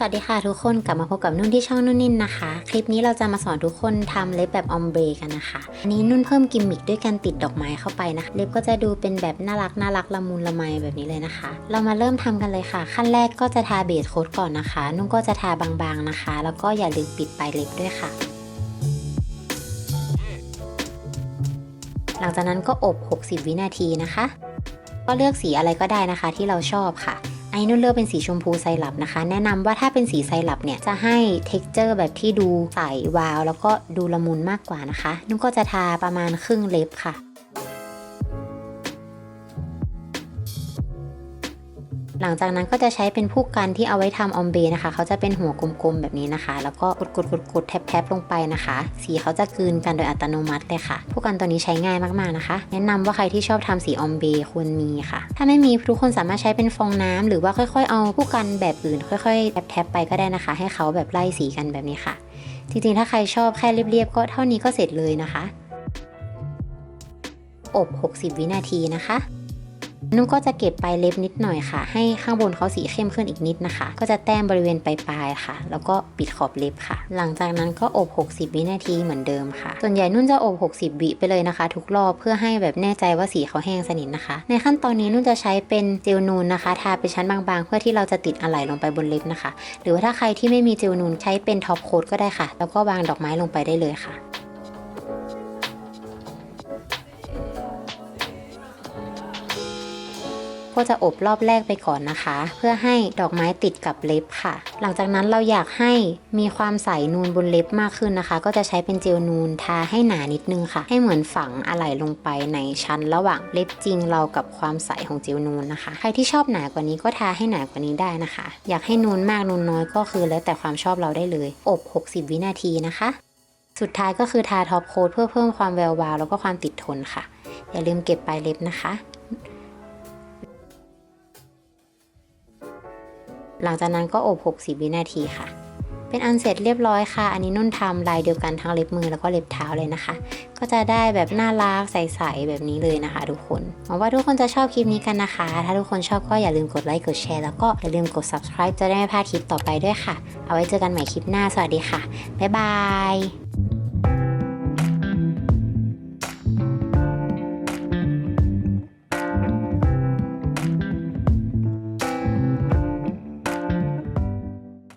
สวัสดีค่ะทุกคนกลับมาพบกับนุ่นที่ช่องนุ่นนินนะคะ คลิปนี้เราจะมาสอนทุกคนทำเล็บแบบออมเบรกันนะคะอันนี้นุ่นเพิ่มกิมมิคด้วยการติดดอกไม้เข้าไปนะคะเล็บก็จะดูเป็นแบบน่ารักน่ารักละมุนละไมแบบนี้เลยนะคะ เรามาเริ่มทำกันเลยค่ะ ขั้นแรกก็จะทาเบสโค้ดก่อนนะคะ นุ่นก็จะทาบางๆนะคะ แล้วก็อย่าลืมปิดปลายเล็บด้วยค่ะ หลังจากนั้นก็อบ 60 วินาทีนะคะ ก็เลือกสีอะไรก็ได้นะคะที่เราชอบค่ะ นุ่นเลือกเป็นสีชมพูไซรัปนะคะ แนะนำว่าถ้าเป็นสีไซรัปเนี่ยจะให้เท็กเจอร์แบบที่ดูใสวาว แล้วก็ดูละมุนมากกว่านะคะ นุ่นก็จะทาประมาณครึ่งเล็บค่ะ หลังจากนั้นก็จะใช้เป็นผู้กันที่เอาไว้ทำออมเบนะคะ เขาจะเป็นหัวกลมๆแบบนี้นะคะ แล้วก็กดกดกดกดแทบๆลงไปนะคะ สีเขาจะกลืนกันโดยอัตโนมัติเลยค่ะ ผู้กันตัวนี้ใช้ง่ายมากๆนะคะ แนะนำว่าใครที่ชอบทำสีออมเบควรมีค่ะ ถ้าไม่มีทุกคนสามารถใช้เป็นฟองน้ำหรือว่าค่อยๆ เอาผู้กันแบบอื่น ค่อยๆแทบๆไปก็ได้นะคะ ให้เขาแบบไล่สีกันแบบนี้ค่ะ จริงๆ ถ้าใครชอบแค่เรียบๆก็เท่านี้ก็เสร็จเลยนะคะ อบ 60 วินาทีนะคะ นุ่นก็จะเก็บปลายเล็บนิดหน่อยค่ะ ให้ข้างบนเขาสีเข้มขึ้นอีกนิดนะคะ ก็จะแต้มบริเวณปลายๆค่ะ แล้วก็ปิดขอบเล็บค่ะ หลังจากนั้นก็อบ 60 วินาทีเหมือนเดิมค่ะ ส่วนใหญ่นุ่นจะอบ 60 วิไปเลยนะคะ ทุกรอบเพื่อให้แบบแน่ใจว่าสีเขาแห้งสนิทนะคะ ในขั้นตอนนี้นุ่นจะใช้เป็นเจลนูนนะคะ ทาเป็นชั้นบางๆ เพื่อที่เราจะติดอะไหล่ลงไปบนเล็บนะคะ หรือว่าถ้าใครที่ไม่มีเจลนูนใช้เป็นท็อปโค้ดก็ได้ค่ะ แล้วก็วางดอกไม้ลงไปได้เลยค่ะ ก็จะอบรอบแรกไปก่อนนะคะ เพื่อให้ดอกไม้ติดกับเล็บค่ะ หลังจากนั้นเราอยากให้มีความใสนูนบนเล็บมากขึ้นนะคะ ก็จะใช้เป็นเจลนูนทาให้หนานิดนึงค่ะ ให้เหมือนฝังอะไหล่ลงไปในชั้นระหว่างเล็บจริงเรากับความใสของเจลนูนนะคะ ใครที่ชอบหนากว่านี้ก็ทาให้หนากว่านี้ได้นะคะ อยากให้นูนมากนูนน้อยก็คือ แล้วแต่ความชอบเราได้เลย อบ 60 วินาทีนะคะ สุดท้ายก็คือทาท็อปโค้ดเพื่อเพิ่มความแวววาวแล้วก็ความติดทนค่ะ อย่าลืมเก็บปลายเล็บนะคะ หลังจากนั้นก็อบ 60 วินาทีค่ะ เป็นอันเสร็จเรียบร้อยค่ะ อันนี้นุ่นทำลายเดียวกันทั้งเล็บมือแล้วก็เล็บเท้าเลยนะคะ ก็จะได้แบบน่ารักใสๆแบบนี้เลยนะคะ ทุกคนหวังว่าทุกคนจะชอบคลิปนี้กันนะคะ ถ้าทุกคนชอบก็อย่าลืมกดไลค์กดแชร์แล้วก็อย่าลืมกด subscribe จะได้ไม่พลาดคลิปต่อไปด้วยค่ะ เอาไว้เจอกันใหม่คลิปหน้าสวัสดีค่ะบ๊ายบาย